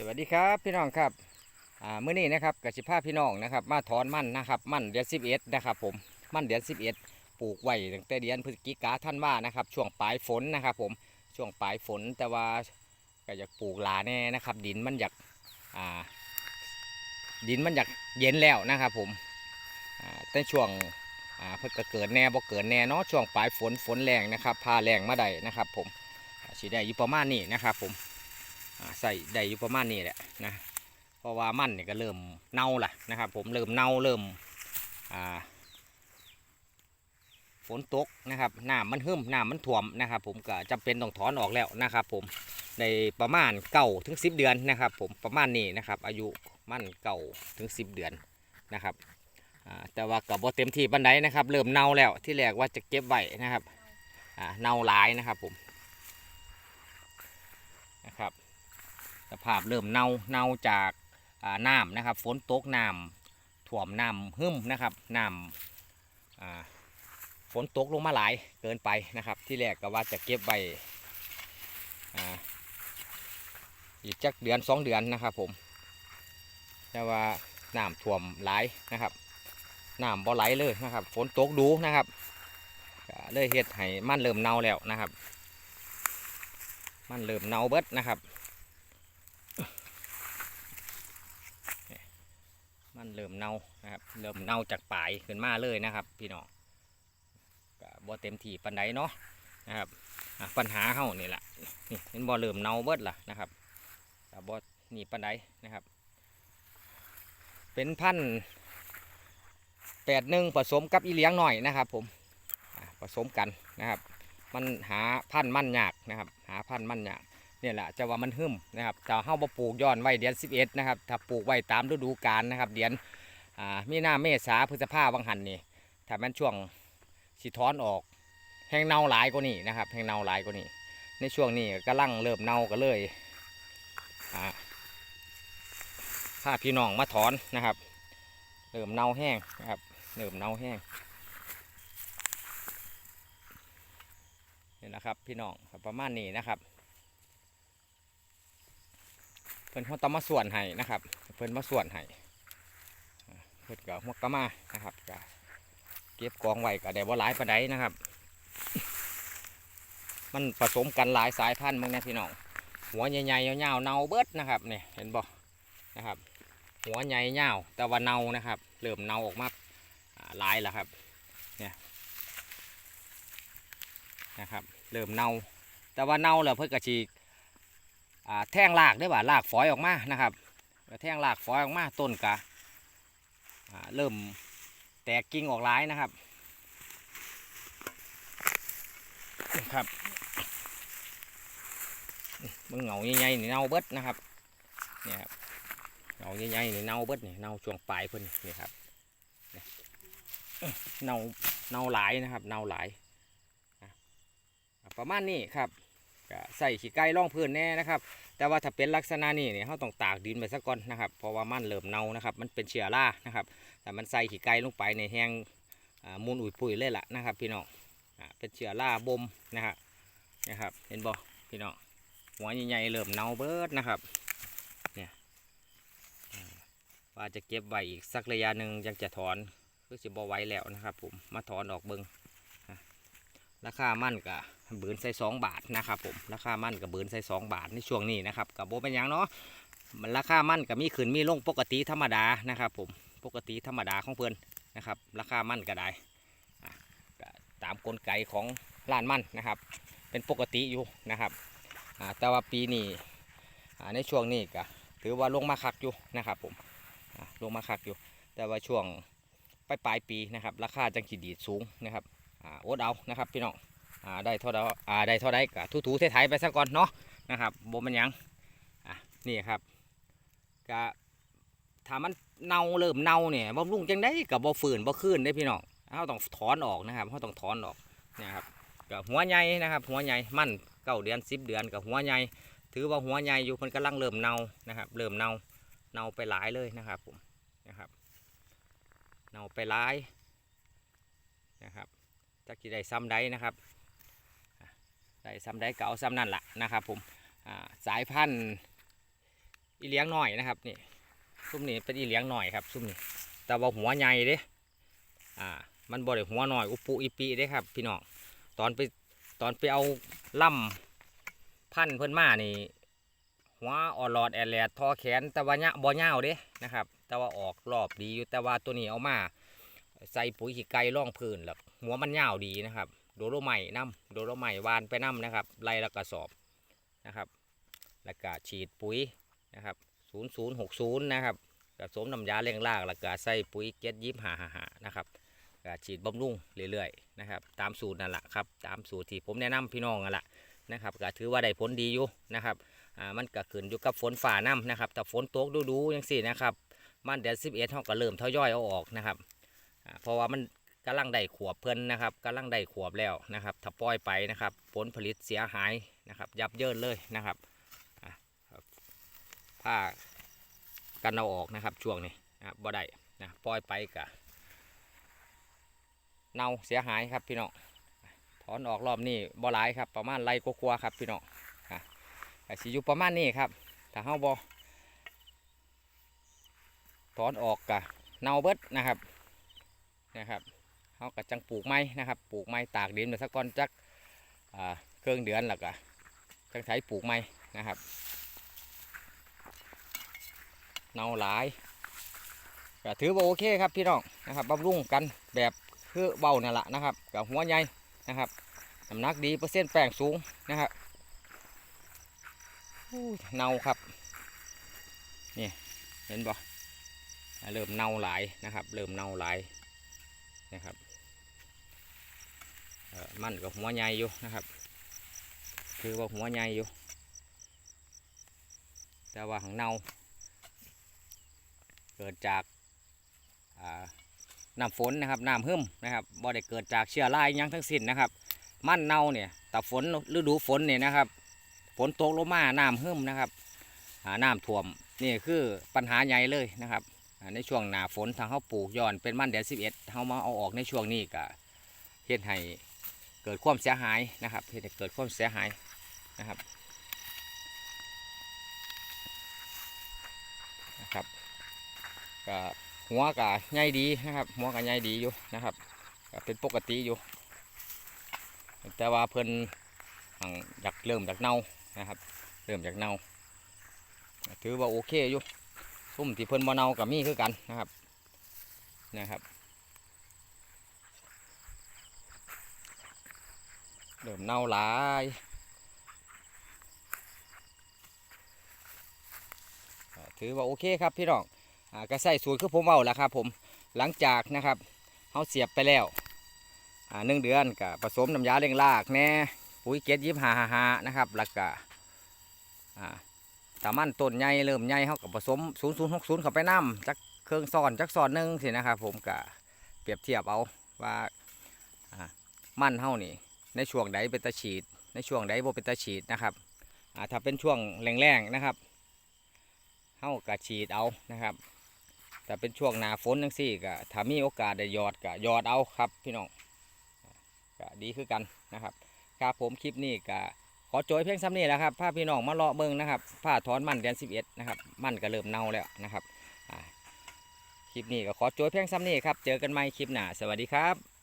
สวัสดีครับพี่น้องครับอ่ามื้อนี้นะครับกสิภาพี่น้องนะครับ มาถอนมันนะครับมันเดือน11นะครับผมมันเดือน11ปลูกไว้ตั้งแต่เดือนพฤศจิกาท่านว่านะครับ ช่วงปลายฝนนะครับผมช่วงปลายฝนแต่ว่าก็อยากปลูกหลาแน่นะครับ ดินมันอยากอ่าดินมันอยากเย็นแล้วนะครับผมอ่าแต่ช่วงอ่าเพิ่นก็เกิดแน่บ่เกิดแน่เนาะช่วงปลายฝนฝนแรงนะครับพาแรงมาได้นะครับ ผมสิได้อยู่ประมาณนี้นะครับผม ใส่ได้อยู่ประมาณนี้แหละนะเพราะว่ามันเนี่ยก็เริ่มเน่าละนะครับผมเริ่มเน่าเริ่มฝนตกนะครับน้ำมันหึมน้ำมันท่วมนะครับ ผมก็จำเป็นต้องถอนออกแล้วนะครับ ผมในประมาณเก้าถึงสิบเดือนนะครับ ผมประมาณนี้นะครับ อายุมันเก้าถึงสิบเดือนนะครับแต่ว่ากับบ่เต็มที่บันไดนะครับ เริ่มเน่าแล้วที่แรกว่าจะเก็บไว้นะครับเน่าหลายนะครับผมนะครับ สภาพเริ่มเน่าเน่าจากน้ำนะครับ ฝนตกน้ำถ่วมน้ำหึมนะครับน้ำฝนตกลงมาหลายเกินไปนะครับ ที่แรกก็ว่าจะเก็บไว้อ่าอีกจักเดือนสองเดือนนะครับผมแต่ว่าน้ำท่วมหลายนะครับน้ำบ่ไหลเลยนะครับ ฝนตกดูนะครับเลยเฮ็ดให้มันเริ่มเน่าแล้วนะครับ มันเริ่มเน่าเบิดนะครับ มันเริ่มเน่านะครับ เริ่มเน่าจากปลายขึ้นมาเลยนะครับ พี่น้องก็บ่เต็มที่ปันไดเนาะนะครับปัญหาเฮานี่แหละนี่เห็นบ่เริ่มเน่าเบิดล่ะนะครับแต่บ่นี่ปันไดนะครับ เป็นพันแปดหนึ่งผสมกับอีเลี้ยงหน่อยนะครับ ผมผสมกันนะครับ มันหาพันธุ์มันยากนะครับ หาพันธุ์มันยาก เนี่ยแหละจะว่ามันหึมนะครับถ้าเฮาบ่ปลูกย้อนไว้เดือน11นะครับถ้าปลูกไว้ตามฤดูกาลนะครับเดือนอ่ามีนาเมษาพฤษภาวังหันนี่ถ้ามันช่วงสิถอนออกแห้งเน่าหลายกว่านี้นะครับแห้งเน่าหลายกว่านี้ ในช่วงนี้กำลังเริ่มเน่าก็เลยอ่าพาพี่น้องมาถอนนะครับเริ่มเน่าแห้งนะครับเริ่มเน่าแห้งนี่นะครับพี่น้องประมาณนี้นะครับ เพิ่นเขาต้องมาส่วนให้นะครับ เพิ่นมาส่วนให้อ่เพิ่นก็หัวกะมานะครับก็เก็บกองไว้ก็ได้บ่หลายปานใดนะครับ มันผสมกันหลายสายพันธุ์มึงนะพี่น้องหัวใหญ่ๆยาวๆเน่าเบิดนะครับเนี่ยเห็นบ่นะครับ หัวใหญ่ยาวแต่ว่าเน่านะครับเริ่มเน่าออกมาอ่าหลายแล้วครับเนี่ยนะครับเริ่มเน่าแต่ว่าเน่าแล้วเพิ่นก็สิอ่า แท่งรากได้บ่ารากฝอยออกมานะครับแท่งรากฝอยออกมาต้นกะเริ่มแตกกิ่งออกหลายนะครับครับมึงเหงาใหญ่ๆนี่เน่าเบิดนะครับเนี่ยครับเหงาใหญ่ๆนี่เน่าเบิดนี่เน่าช่วงปลายเพิ่นนี่ครับเน่าเน่าหลายนะครับเน่าหลายประมาณนี้ครับ ก็ใส่ขี้ไก่ร่องพื้นแน่นะครับแต่ว่าถ้าเป็นลักษณะนี้เนี่ยเราต้องตากดินไปซะก่อนนะครับเพราะว่ามันเริ่มเน่านะครับ มันเป็นเชื้อรานะครับแต่มันใส่ขี้ไก่ลงไปในแห้งมูลอุ่ยปุ๋ยเลยล่ะนะครับ พี่น้องเป็นเชื้อราบ่มนะครับนะครับ เห็นบ่พี่น้องหัวใหญ่ๆเริ่มเน่าเบิดนะครับเนี่ยอ่าว่าจะเก็บไว้อีกสักระยะหนึ่งยังจะถอนคือสิบ่ไว้แล้วนะครับ ผมมาถอนออกเบิงอะ ราคามั่นก็เบืนใส่สองบาทนะครับผมราคามั่นกับเบืนใส่สองบาทในช่วงนี้นะครับกับโบเป็นหยังเนาะมันราคามั่นกับมีขึ้นมีลงปกติธรรมดานะครับผมปกติธรรมดาของเพื่อนนะครับ ราคามั่นก็ได้ตามกลไกของร้านมั่นนะครับ เป็นปกติอยู่นะครับแต่ว่าปีนี้ในช่วงนี้ก็ถือว่าลงมาคักอยู่นะครับผมลงมาคักอยู่ แต่ว่าช่วงปลายปลายปีนะครับ ราคาจังขีดีดสูงนะครับ อ่าอดเอานะครับพี่น้องอ่าได้เท่าใดอ่าได้เท่าใดก็ทูๆไทยๆไปซะก่อนเนาะนะครับบ่มันยังอะนี่ครับก็ถ้ามันเน่าเริ่มเน่าเนี่ยบำรุงจังได้กับบ่ฝืนบ่คืนได้พี่น้องเราต้องถอนออกนะครับเราต้องถอนออกนี่ครับกับหัวใหญ่นะครับ หัวใหญ่มั่นเก้าเดือนสิบเดือนกับหัวใหญ่ถือว่าหัวใหญ่อยู่มันกำลังเริ่มเน่านะครับเริ่มเน่าเน่าไปหลายเลยนะครับผมนะครับเน่าไปหลายนะครับ จักกี่ได้ซ้ำได้นะครับได้ซ้ำได้ก็เอาซ้ำนั่นแหละนะครับผมสายพันธุ์อีเลี้ยงหน่อยนะครับนี่ซุ่มนี่เป็นอีเลี้ยงหน่อยครับซุ่มนี่แต่ว่าหัวใหญ่เด้อ่ามันบ่ได้หัวหน่อยอุปุอีปีเด้ครับพี่น้องตอนไปตอนไปเอาล่ำพันธุ์เพิ่อนมานี่หัวอ่อนหลอดแอดแลดทอแขนแต่ว่าเนี้ยบ่ยาวเด้นะครับ แต่ว่าออกรอบดีอยู่แต่ว่าตัวนี้เอามา ใส่ปุ๋ยขี้ไก่ร่องพื้นแล้ว หัวมันยาวดีนะครับ โดโลไม้น้ำโดโลไม้วานไปน้ำนะครับไล่ละกระสอบนะครับ แล้วก็ฉีดปุ๋ยนะครับ0060นะครับผสมน้ำยาเร่งรากแล้วก็ใส่ปุ๋ยเจ็ดยิบหาหาหานะครับก็ฉีดบำรุงเรื่อยๆนะครับ ตามสูตรนั่นแหละครับ ตามสูตรที่ผมแนะนำพี่น้องนั่นแหละนะครับก็ถือว่าได้ผลดีอยู่นะครับอ่ามันก็ขึ้นอยู่กับฝนฝ่าน้ำนะครับแต่ฝนตกดูๆอย่างสี่นะครับ มันเดือนสิบเอ็ดเขาก็เริ่มทยอยเอาออกนะครับอ่าเพราะว่ามัน กำลังได้ขวบเพิ่นนะครับกำลังได้ขวบแล้วนะครับถ้าปล่อยไปนะครับ ผลผลิตเสียหายนะครับ ยับเยินเลยนะครับผ้ากันเอาออกนะครับช่วงนี้นะบ่ได้นะปล่อยไปกะเน่าเสียหายครับพี่น้องถอนออกรอบนี้บ่หลายครับ ประมาณไรกลัวครับพี่น้องสิอยู่ประมาณนี้ครับถ้าเฮาบ่ถอนออกกะเน่าเบิดนะครับนะครับ เฮาก็จังปลูกไม้นะครับปลูกไม้ตากดินไปสักก้อนจักเครื่องเดือนแล้วก็จังไถปลูกไม้นะครับเน่าหลายก็ถือว่าโอเคครับพี่น้องนะครับบำรุงกันแบบคือเบานั่นแหละนะครับกับหัวใหญ่นะครับน้ำหนักดีเปอร์เซ็นต์แป้งสูงนะครับเน่าครับนี่เห็นบ่เริ่มเน่าหลายนะครับ เริ่มเน่าหลายนะครับ มันกับหัวใหญ่อยู่นะครับ คือว่าหัวใหญ่อยู่ แต่ว่าของเน่าเกิดจากอ่าน้ำฝนนะครับน้ำหึมนะครับบ่ได้เกิดจากเชื้อราอิหยังทั้งสิ้นนะครับ มันเน่าเนี่ยแต่ฝนฤดูฝนเนี่ยนะครับฝนตกลงมาน้ำหึ่มนะครับน้ำท่วมนี่คือปัญหาใหญ่เลยนะครับในช่วงหนาฝนทางเขาปลูกย้อนเป็นมันเดือนสิบเอ็ดเขามาเอาออกในช่วงนี้ก็เฮ็ดให้ กิดความเสียหายนะครับเฮ็ดให้เกิดความเสียหายนะครับนะครับก็หัวก็ใหญ่ดีนะครับ หัวก็ใหญ่ดีอยู่นะครับก็เป็นปกติอยู่ แต่ว่าเพิ่นอ่าอยากเริ่มจากเน่านะครับ เริ่มจากเน่าถือว่าโอเคอยู่ซุ่มที่เพิ่นบ่เน่ากับมีคือกันนะครับนะครับ เริ่มเน่าหลายถือว่าโอเคครับพี่น้องอ่าก็ใส่สูตรคือผมเอาแล้วครับผมหลังจากนะครับเขาเสียบไปแล้วหนึ่งเดือนกับผสมน้ำยาเร่งรากแน่ปุ๋ยเกตยิบหาหาหานะครับแล้วก็อ่าตามันต้นใหญ่เริ่มใหญ่เขากับผสม 0060 เข้าไปน้ำจักเครื่องซ้อนจักซ้อนหนึ่งสินะครับผมก็เปรียบเทียบเอาว่ามันเฮานี่ ในช่วงใดเป็นตาฉีด ในช่วงใดบ่เป็นตาฉีดนะครับถ้าเป็นช่วงแรงๆนะครับเฮาก็ฉีดเอานะครับแต่เป็นช่วงหนาฝนจังซี่ก็ถ้ามีโอกาสได้ยอดก็ยอดเอาครับพี่น้องก็ดีคือกันนะครับครับผมคลิปนี้ก็ขอโจยเพียงซ้ำนี้แหละครับพาพี่น้องมาเลาะเบิ่งนะครับผ้าถอนมันเดือน11นะครับมันก็เริ่มเน่าแล้วนะครับคลิปนี้ก็ขอโจยเพียงซ้ำนี้ครับเจอกันใหม่คลิปหน้าสวัสดีครับ